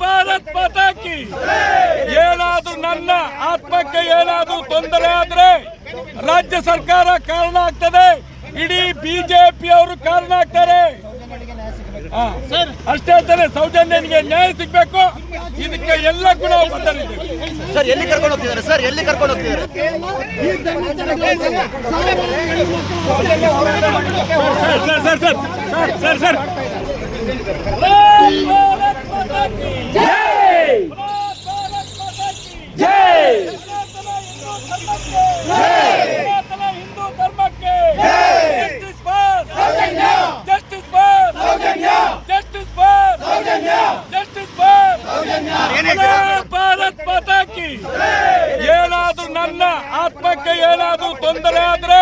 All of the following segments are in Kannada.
ಭಾರತ್ ಮಾತಾ ಕಿ ಏನಾದ್ರೂ ನನ್ನ ಆತ್ಮಕ್ಕೆ ಏನಾದ್ರೂ ತೊಂದರೆ ಆದ್ರೆ ರಾಜ್ಯ ಸರ್ಕಾರ ಕಾರಣ ಆಗ್ತದೆ. ಇಡೀ ಬಿಜೆಪಿ ಅವರು ಕಾರಣ ಆಗ್ತಾರೆ. ಅಷ್ಟೇ ಅಂತಾನೆ ಸೌಜನ್ಯನಿಗೆ ನ್ಯಾಯ ಸಿಗ್ಬೇಕು. ಇದಕ್ಕೆ ಎಲ್ಲ ಗುಣ ಬದ್ಧರಿದ್ದೇವೆ ಸರ್ ಎಲ್ಲಿ ಕರ್ಕೊಂಡು ಹೋಗ್ತಿದ್ದಾರೆ? ಸರ್ ಎಲ್ಲಿ ಕರ್ಕೊಂಡು ಹೋಗ್ತಿದ್ದಾರೆ? Sir sir sir sir sir Bharat Mata ಕಿ ಜೈ ಭಾರತ್ ಮಾತಾ ಕಿ ಜೈ ಸನಾತನ ಹಿಂದೂ ಧರ್ಮಕ್ಕೆ justice for justice for justice for justice for Bharat Mata ಕಿ ಏನಾದ್ರೂ ನನ್ನ ಆತ್ಮಕ್ಕೆ ಏನಾದರೂ ತೊಂದರೆ ಆದರೆ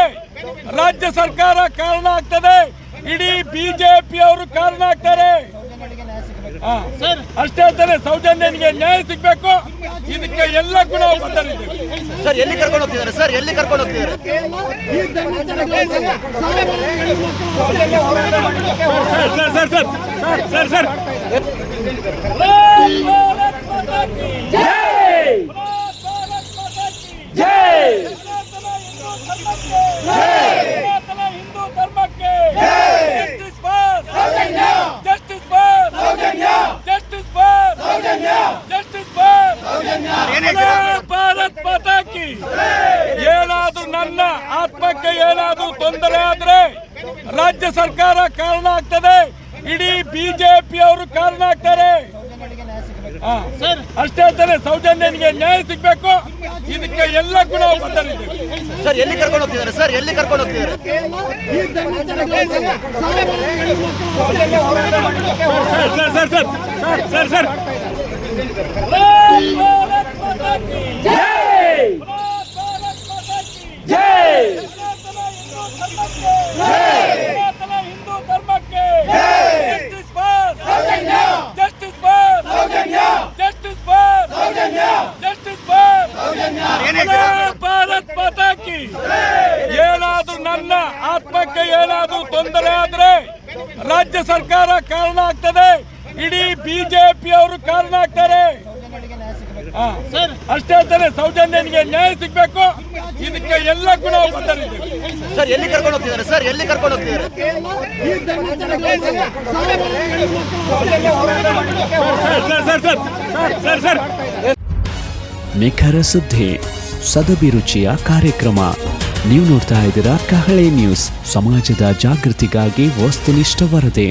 ರಾಜ್ಯ ಸರ್ಕಾರ ಕಾರಣ ಆಗ್ತದೆ ಇಡೀ ಬಿಜೆಪಿ ಅವರು ಕಾರಣ ಆಗ್ತಾರೆ. ಅಷ್ಟೇ ಅಂತಾನೆ ಸೌಜನ್ಯನಿಗೆ ನ್ಯಾಯ ಸಿಗ್ಬೇಕು ಇದಕ್ಕೆ ಎಲ್ಲ ಗುಣ ಬದ್ಧರಿದ್ದೇವೆ ಸರ್ ಎಲ್ಲಿ ಕರ್ಕೊಂಡು ಹೋಗ್ತಿದ್ದಾರೆ ಸರ್ ಎಲ್ಲಿ ಕರ್ಕೊಂಡು ಹೋಗ್ತಿದ್ದಾರೆ sir sir sir sir sir Bharat Mata ಕಿ ಜೈ ಭಾರತ್ ಮಾತಾ ಕಿ ಜೈ ಸನಾತನ ಹಿಂದೂ ಧರ್ಮಕ್ಕೆ justice for justice for justice for justice for Bharat Mata ಕಿ ಏನಾದ್ರೂ ನನ್ನ ಆತ್ಮಕ್ಕೆ ಏನಾದರೂ ತೊಂದರೆ ಆದರೆ ರಾಜ್ಯ ಸರ್ಕಾರ ಕಾರಣ ಆಗ್ತದೆ. ಇಡೀ ಬಿಜೆಪಿ ಅವರು ಕಾರಣ ಆಗ್ತಾರೆ. ಅಷ್ಟೇ ಅಂತಾನೆ ಸೌಜನ್ಯನಿಗೆ ನ್ಯಾಯ ಸಿಗ್ಬೇಕು. ಇದಕ್ಕೆ ಎಲ್ಲ ಗುಣ ಬದ್ಧರಿದ್ದೇವೆ ಸರ್ ಎಲ್ಲಿ ಕರ್ಕೊಂಡು ಹೋಗ್ತಿದ್ದಾರೆ? ಸರ್ ಎಲ್ಲಿ ಕರ್ಕೊಂಡು ಹೋಗ್ತಿದ್ದಾರೆ? Sir sir sir sir sir Bharat Mata ಕಿ ಜೈ ಭಾರತ್ ಮಾತಾ ಕಿ ಜೈ ಸನಾತನ ಹಿಂದೂ ಧರ್ಮಕ್ಕೆ justice for justice for justice for justice for Bharat ಪತಾಕಿ ಕಿ ಏನಾದ್ರೂ ನನ್ನ ಆತ್ಮಕ್ಕೆ ಏನಾದ್ರೂ ತೊಂದರೆ ಆದ್ರೆ ರಾಜ್ಯ ಸರ್ಕಾರ ಕಾರಣ ಆಗ್ತದೆ ಇಡೀ ಬಿಜೆಪಿ ಅವರು ಕಾರಣ ಆಗ್ತಾರೆ. ಅಷ್ಟೇ ಅಂತಾನೆ ಸೌಜನ್ಯನಿಗೆ ನ್ಯಾಯ ಸಿಗ್ಬೇಕು. ಇದಕ್ಕೆ ಎಲ್ಲ ಗುಣ ಬದ್ಧರಿದ್ದೇವೆ ಸರ್ ಎಲ್ಲಿ ಕರ್ಕೊಂಡು ಹೋಗ್ತಿದ್ದಾರೆ? ಸರ್ ಎಲ್ಲಿ ಕರ್ಕೊಂಡು ಹೋಗ್ತಿದ್ದಾರೆ? Sir sir sir sir sir. ನಿಖರ ಸುದ್ದಿ ಸದಭಿರುಚಿಯ ಕಾರ್ಯಕ್ರಮ. ನೀವು ನೋಡ್ತಾ ಇದ್ದೀರಾ ಕಹಳೆ ನ್ಯೂಸ್. ಸಮಾಜದ ಜಾಗೃತಿಗಾಗಿ ವಸ್ತುನಿಷ್ಠ ವರದಿ.